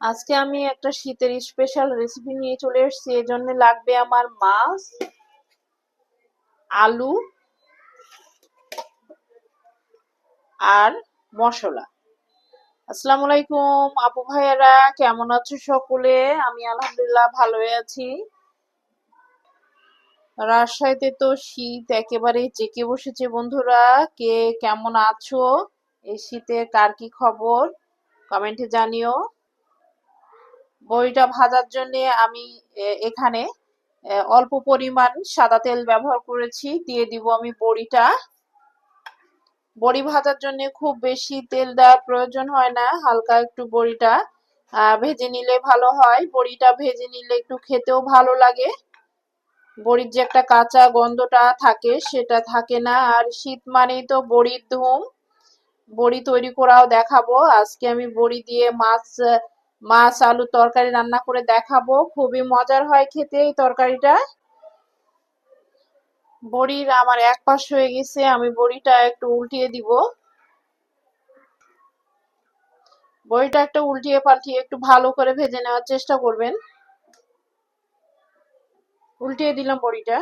আজকে আমি একটা শীতের স্পেশাল রেসিপি নিয়ে চলে এসেছি এর জন্য লাগবে আমার মাছ, আলু আর মশলা। আসসালামু আলাইকুম আপু ভাইয়ারা, কেমন আছো সকলে? আমি আলহামদুলিল্লাহ ভালোই আছি। রাজশাহীতে তো শীত একেবারে চেকে বসেছে বন্ধুরা, কে কেমন আছো? এই শীতে কার কি খবর? কমেন্টে জানিও। বড়িটা ভাজার জন্য আমি এখানে অল্প পরিমাণ সাদা তেল ব্যবহার করেছি। দিয়ে দিব আমি বড়িটা। বড়ি ভাজার জন্য খুব বেশি তেল দেওয়ার প্রয়োজন হয় না, হালকা একটু বড়িটা ভেজে নিলে ভালো হয়। বড়িটা ভেজে নিলে একটু খেতেও ভালো লাগে। বড়ির যে একটা কাঁচা গন্ধটা থাকে সেটা থাকে না। আর শীত মানেই তো বড়ির ধুম। বড়ি তৈরি করাও দেখাবো। আজকে আমি বড়ি দিয়ে মাছ মাছ, আলু তরকারি রান্না করে দেখাবো। খুবই মজার হয় খেতে এই তরকারিটা। বড়ির আমার এক পাশ হয়ে গেছে, আমি বড়িটা একটু উল্টিয়ে দিব। বড়িটা একটু উল্টিয়ে পাল্টিয়ে একটু ভালো করে ভেজে নেওয়ার চেষ্টা করবেন। উল্টিয়ে দিলাম বড়িটা।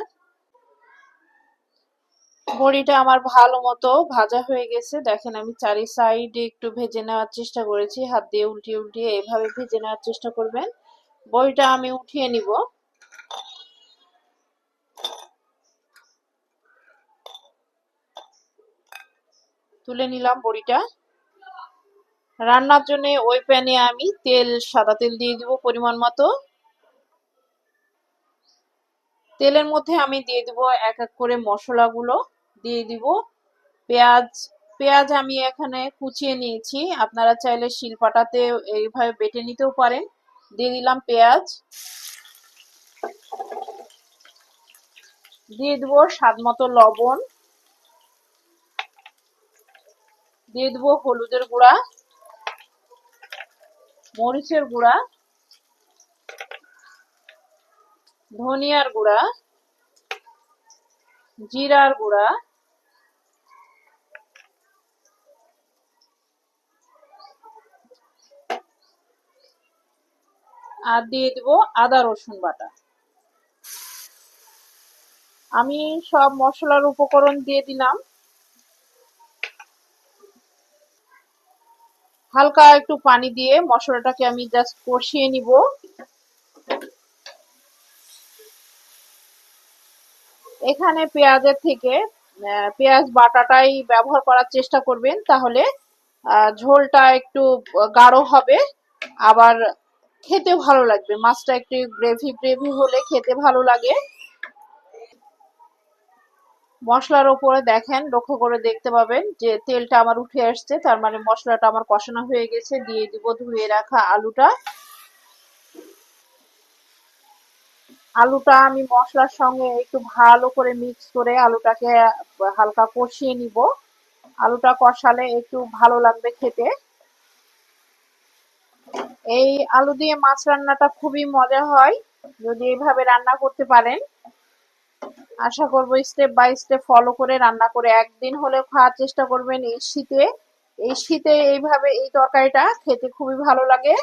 বড়িটা আমার ভালো মতো ভাজা হয়ে গেছে। দেখেন, আমি চারি সাইডে একটু ভেজে নেওয়ার চেষ্টা করেছি। হাত দিয়ে উল্টিয়ে উল্টিয়ে এভাবে ভেজে নেওয়ার চেষ্টা করবেন। বড়িটা আমি উঠিয়ে নিব। তুলে নিলাম বড়িটা। রান্নার জন্য ওই প্যানে আমি তেল, সাদা তেল দিয়ে দিব পরিমাণ মতো। তেলের মধ্যে আমি দিয়ে দিব এক এক করে মশলাগুলো। দিয়ে দিব। পেঁয়াজ পেঁয়াজ আমি এখানে কুচিয়ে নিয়েছি। আপনারা চাইলে শিলপাটাতে এইভাবে বেটে নিতেও পারেন। দিয়ে দিলাম পেঁয়াজ। দিয়ে দেবো স্বাদ মতো লবণ। দিয়ে দেবো হলুদের গুঁড়া, মরিচের গুঁড়া, ধনিয়ার গুঁড়া, জিরার গুঁড়া আর দিয়ে দিব আদা, রসুন বাটা। আমি সব মশলার উপকরণ দিয়ে দিলাম। হালকা একটু পানি দিয়ে মশলাটাকে আমি জাস্ট কষিয়ে নিব। এখানে পেঁয়াজের থেকে পেঁয়াজ বাটাটাই ব্যবহার করার চেষ্টা করবেন, তাহলে ঝোলটা একটু গাঢ় হবে। আবার খেতে ভালো লাগবে। মাছটা একটু গ্রেভি গ্রেভি হলে খেতে ভালো লাগে। মশলার ওপরে দেখেন, লক্ষ্য করে দেখতে পাবেন যে তেলটা আমার উঠে আসছে, তার মানে মশলাটা আমার কষানো হয়ে গেছে। দিয়ে দিব ধুয়ে রাখা আলুটা। আলুটা আমি মশলার সঙ্গে একটু ভালো করে মিক্স করে আলুটাকে হালকা কষিয়ে নিব। আলুটা কষালে একটু ভালো লাগবে খেতে। এই আলু দিয়ে মাছ রান্নাটা খুবই মজা হয়। যদি এইভাবে রান্না করতে পারেন, আশা করব স্টেপ বাই স্টেপ ফলো করে রান্না করে একদিন হলে খাওয়ার চেষ্টা করবেন এই শীতে। এই শীতে এইভাবে এই তরকারিটা খেতে খুবই ভালো লাগে।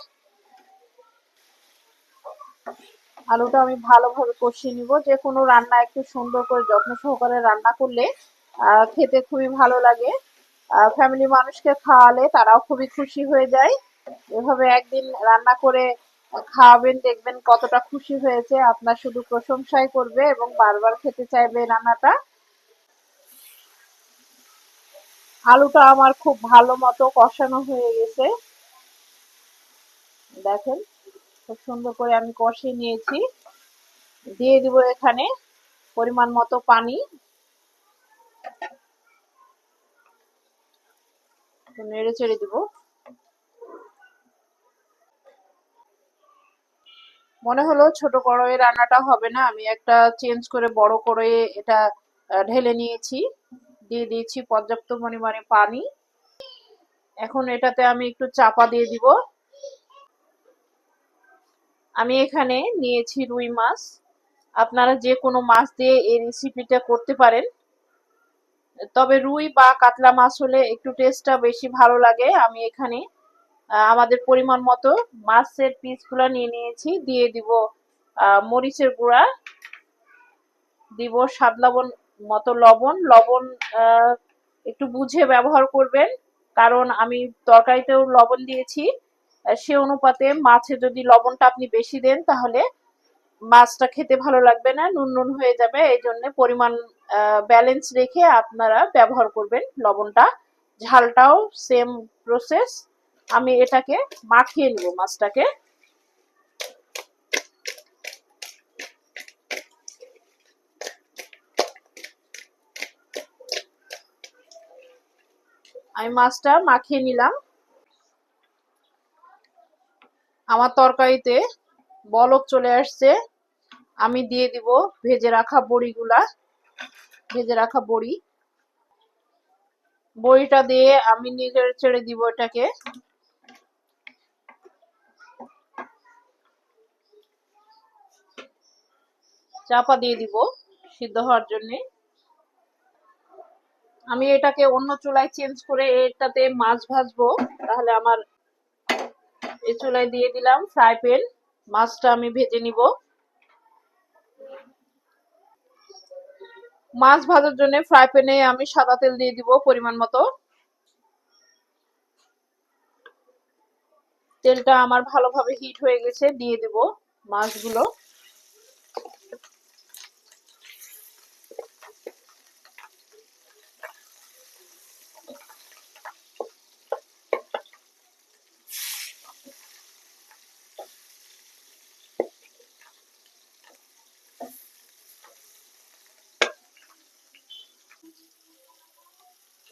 আলুটা আমি ভালোভাবে কষিয়ে নিব। যে কোনো রান্না একটু সুন্দর করে যত্ন সহকারে রান্না করলে খেতে খুবই ভালো লাগে। ফ্যামিলি মানুষকে খাওয়ালে তারাও খুবই খুশি হয়ে যায়। এভাবে একদিন রান্না করে খাওয়াবেন, দেখবেন কতটা খুশি হয়েছে। আপনার শুধু প্রশংসাই করবে এবং বারবার খেতে চাইবে রান্নাটা। আলুটা আমার খুব ভালো মতো কষানো হয়ে গেছে। দেখেন, খুব সুন্দর করে আমি কষিয়ে নিয়েছি। দিয়ে দিব এখানে পরিমাণ মতো পানি। নেড়ে চেড়ে দিব। মনে হলো ছোট কড়াইয়ে রান্নাটা হবে না। আমি একটা চেঞ্জ করে বড় কড়াইয়ে এটা ঢেলে নিয়েছি। দিয়ে দিয়েছি পর্যাপ্ত পরিমাণে পানি। এখন এটাতে আমি একটু চাপা দিয়ে দিব। আমি এখানে নিয়েছি রুই মাছ। আপনারা যে কোনো মাছ দিয়ে এই রেসিপিটা করতে পারেন। তবে রুই বা কাতলা মাছ হলে একটু টেস্টটা বেশি ভালো লাগে। আমি এখানে আমাদের পরিমাণ মতো মাছের পিসগুলো নিয়ে নিয়েছি। দিয়ে দিব মরিচের গুঁড়া। দিব স্বাদ লবণ মতো লবণ। লবণ একটু বুঝে ব্যবহার করবেন, কারণ আমি তরকারিতেও লবণ দিয়েছি। সে অনুপাতে মাছে যদি লবণটা আপনি বেশি দেন, তাহলে মাছটা খেতে ভালো লাগবে না, নুন নুন হয়ে যাবে। এই জন্য পরিমাণ ব্যালেন্স রেখে আপনারা ব্যবহার করবেন লবণটা। ঝালটাও সেম প্রসেস আমি এটাকে মাখিয়ে নিব মাছটাকে। আমি মাছটা মাখিয়ে নিলাম। আমার তরকারিতে বলক চলে আসছে। আমি দিয়ে দিব ভেজে রাখা বড়িগুলা। ভেজে রাখা বড়ি। বড়িটা দিয়ে আমি নিজের ছেড়ে দিব এটাকে। চাপা দিয়ে দিব সিদ্ধ হওয়ার জন্যে। আমি এটাকে অন্য চুলায় চেঞ্জ করে এটাতে মাছ ভাজবো। তাহলে আমার এই চুলায় দিয়ে দিলাম ফ্রাই প্যান। মাছটা আমি ভেজে নিব। মাছ ভাজার জন্য ফ্রাই প্যানে আমি সাদা তেল দিয়ে দিব পরিমাণ মতো। তেলটা আমার ভালোভাবে হিট হয়ে গেছে, দিয়ে দিব মাছগুলো।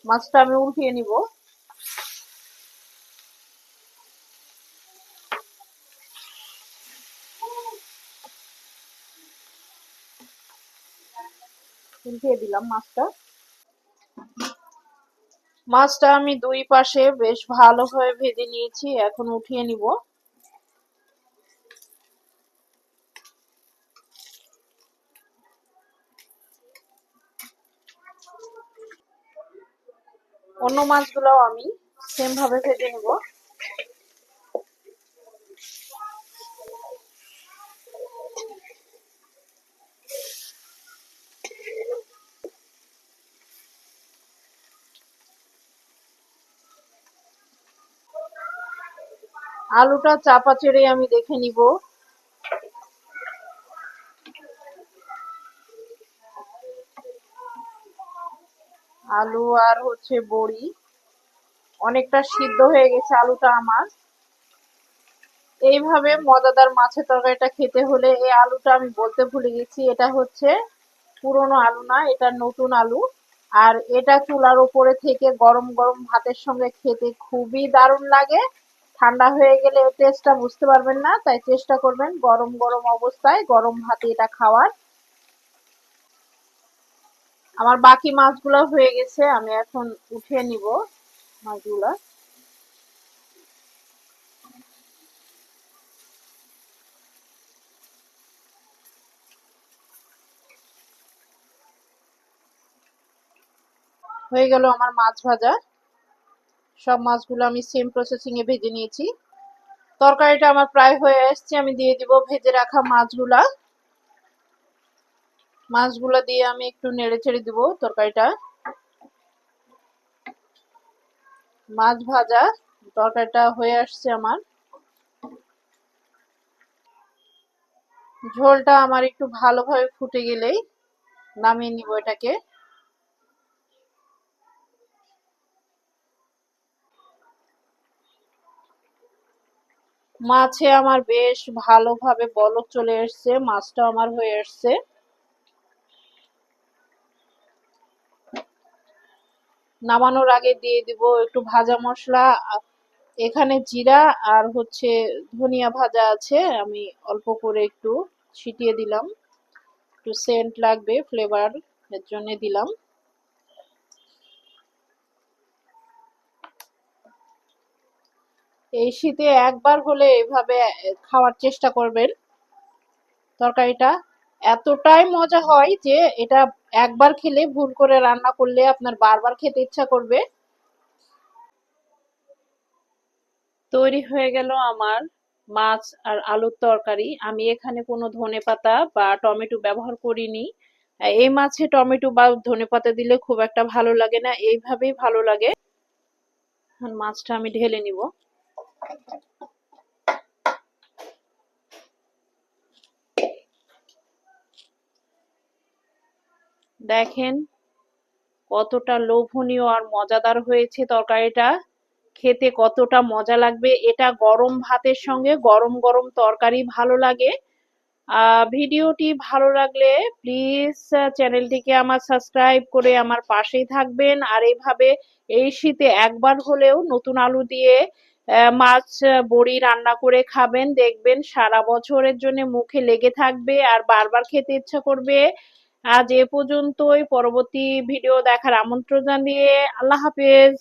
মাছটা আমি উঠিয়ে নিব। উঠিয়ে দিলাম মাছটা। মাছটা আমি দুই পাশে বেশ ভালোভাবে ভেজে নিয়েছি, এখন উঠিয়ে নিব। অন্য মাছগুলোও আমি সেম ভাবে ভেজে নিব। আলুটা চাপা চেড়ে আমি দেখে নিব। আলু আর হচ্ছে বড়ি। অনেকটা সিদ্ধ হয়ে গেছে আলুটা আমার। এইভাবে মজাদার মাছের তরকারিটা খেতে হলে এই আলুটা আমি বলতে ভুলে গেছি, এটা হচ্ছে পুরনো আলু না, এটা নতুন আলু। আর এটা চুলার উপরে থেকে গরম গরম ভাতের সঙ্গে খেতে খুবই দারুণ লাগে। ঠান্ডা হয়ে গেলে টেস্টটা বুঝতে পারবেন না, তাই চেষ্টা করবেন গরম গরম অবস্থায় গরম ভাতে এটা খাওয়ার। আমার বাকি মাছগুলো হয়ে গেছে, আমি এখন উঠিয়ে নিব মাছগুলা। হয়ে গেল আমার মাছ ভাজা। সব মাছগুলো আমি সেম প্রসেসিং এ ভেজে নিয়েছি। তরকারিটা আমার প্রায় হয়ে আসছে আমি দিয়ে দিব ভেজে রাখা মাছগুলা। মাছগুলা দিয়ে আমি একটু নেড়ে ছেড়ে দিব তরকারিটা। মাছ ভাজা, তরকারিটা হয়ে আসছে আমার। ঝোলটা আমার একটু ভালোভাবে ফুটে গেলেই নামিয়ে নিব এটাকে। মাছে আমার বেশ ভালোভাবে বলক চলে এসছে মাছটা আমার হয়ে এসছে নামানোর আগে দিয়ে দিব একটু ভাজা মশলা, এখানে জিরা আর হচ্ছে ধনিয়া ভাজা আছে, আমি অল্প করে একটু ছিটিয়ে দিলাম। একটু সেন্ট লাগবে ফ্লেভার এর জন্য দিলাম। এই শীতে একবার হলে এভাবে খাওয়ার চেষ্টা করবেন। তরকারিটা এতটাই মজা হয় যে এটা একবার খেলে ভুল করে রান্না করলে আপনার বারবার খেতে ইচ্ছা করবে। তৈরি হয়ে গেল আমার মাছ আর আলুর তরকারি। আমি এখানে কোনো ধনেপাতা বা টমেটো ব্যবহার করিনি। এই মাছে টমেটো বা ধনেপাতা দিলে খুব একটা ভালো লাগে না, এইভাবেই ভালো লাগে। মাছটা আমি ঢেলে নিব। দেখেন, কতটা লোভনীয় আর মজাদার হয়েছে তরকারিটা। খেতে কতটা মজা লাগবে, এটা গরম ভাতের সঙ্গে গরম গরম তরকারি ভালো লাগে। ভিডিওটি ভালো লাগলে প্লিজ চ্যানেলটিকে আমার সাবস্ক্রাইব করে আমার পাশেই থাকবেন। আর এইভাবে এই শীতে একবার হলেও নতুন আলু দিয়ে মাছ বড়ি রান্না করে খাবেন। দেখবেন সারা বছরের জন্য মুখে লেগে থাকবে আর বারবার খেতে ইচ্ছা করবে। আজ এ পর্যন্তই। পরবর্তী ভিডিও দেখার আমন্ত্রণ জানিয়ে আল্লাহ হাফেজ।